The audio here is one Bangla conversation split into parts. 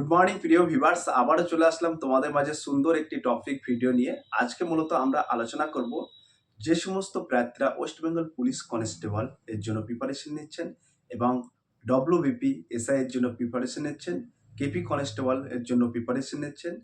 গুড মর্নিং প্রিয় ভিভার্স আবারও চলে আসলাম তোমাদের মাঝে সুন্দর একটি টপিক ভিডিও নিয়ে। আজকে মূলত আমরা আলোচনা করব যে সমস্ত প্রার্থীরা ওয়েস্ট বেঙ্গল পুলিশ কনস্টেবল এর জন্য প্রিপারেশন নিচ্ছেন এবং ডব্লিউবিপি এসআই এর জন্য প্রিপারেশন নিচ্ছেন কেপি কনস্টেবল এর জন্য প্রিপারেশন নিচ্ছেন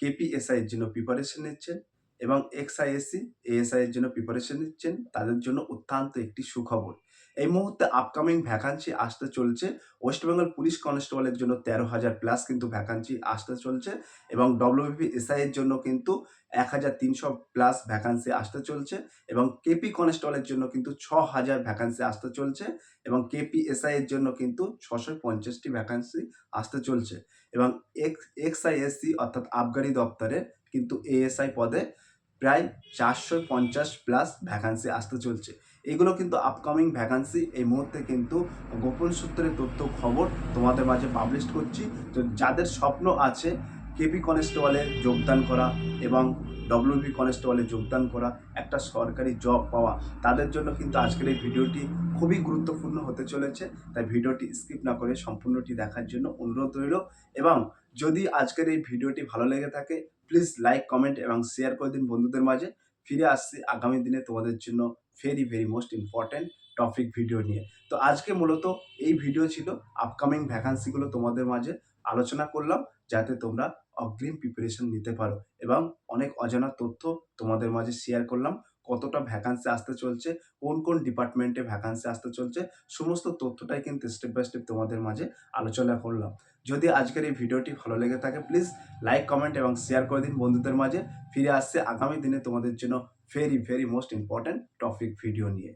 কেপি এসআই এর জন্য প্রিপারেশন নিচ্ছেন এবং এক্সআইএসসি এএসআই এর জন্য প্রিপারেশন নিচ্ছেন। তাদের জন্য অত্যন্ত একটি সুখবর। এই মুহূর্তে আপকামিং ভ্যাকান্সি আসতে চলছে। ওয়েস্ট বেঙ্গল পুলিশ কনস্টেবলের জন্য তেরো হাজার প্লাস কিন্তু ভ্যাকান্সি আসতে চলছে এবং ডব্লিউবিপি এসআই এর জন্য কিন্তু এক হাজার তিনশো প্লাস ভ্যাকান্সি আসতে চলছে এবং কেপি কনস্টেবলের জন্য কিন্তু ছ হাজার ভ্যাকান্সি আসতে চলছে এবং কেপি এসআই এর জন্য কিন্তু ছশো পঞ্চাশটি ভ্যাকান্সি আসতে চলছে এবং এক্স এক্সআইএসসি অর্থাৎ আবগারি দপ্তরে কিন্তু এএসআই পদে প্রায় চারশো পঞ্চাশ প্লাস ভ্যাকান্সি আসতে চলছে। এগুলো কিন্তু আপকামিং ভ্যাকান্সি এই মুহূর্তে কিন্তু গোপন সূত্রে তথ্য খবর তোমাদের মাঝে পাবলিশ করছি। তো যাদের স্বপ্ন আছে কেপি কনস্টেবলে যোগদান করা এবং ডব্লিউপি কনস্টেবলে যোগদান করা, একটা সরকারি জব পাওয়া, তাদের জন্য কিন্তু আজকের এই ভিডিওটি খুবই গুরুত্বপূর্ণ হতে চলেছে। তাই ভিডিওটি স্কিপ না করে সম্পূর্ণটি দেখার জন্য অনুরোধ রইল। এবং যদি আজকের এই ভিডিওটি ভালো লেগে থাকে প্লিজ লাইক কমেন্ট এবং শেয়ার করে দিন বন্ধুদের মাঝে। ফিরে আসছি আগামী দিনে তোমাদের জন্য very very most important topic video নিয়ে। তো আজকে মূলত এই ভিডিও ছিল আপকামিং ভ্যাকান্সিগুলো তোমাদের মাঝে আলোচনা করলাম, যাতে তোমরা অগ্রিম প্রিপারেশন নিতে পারো এবং অনেক অজানা তথ্য তোমাদের মাঝে শেয়ার করলাম, কতটা ভ্যাকান্সি আসতে চলছে, কোন কোন ডিপার্টমেন্টে ভ্যাকান্সি আসতে চলছে, সমস্ত তথ্যটাই কিন্তু স্টেপ বাই স্টেপ তোমাদের মাঝে আলোচনা করলাম। যদি আজকের এই ভিডিওটি ভালো লেগে থাকে প্লিজ লাইক কমেন্ট এবং শেয়ার করে দিন বন্ধুদের মাঝে। ফিরে আসছে আগামী দিনে তোমাদের জন্য very very most important topic video নিয়ে।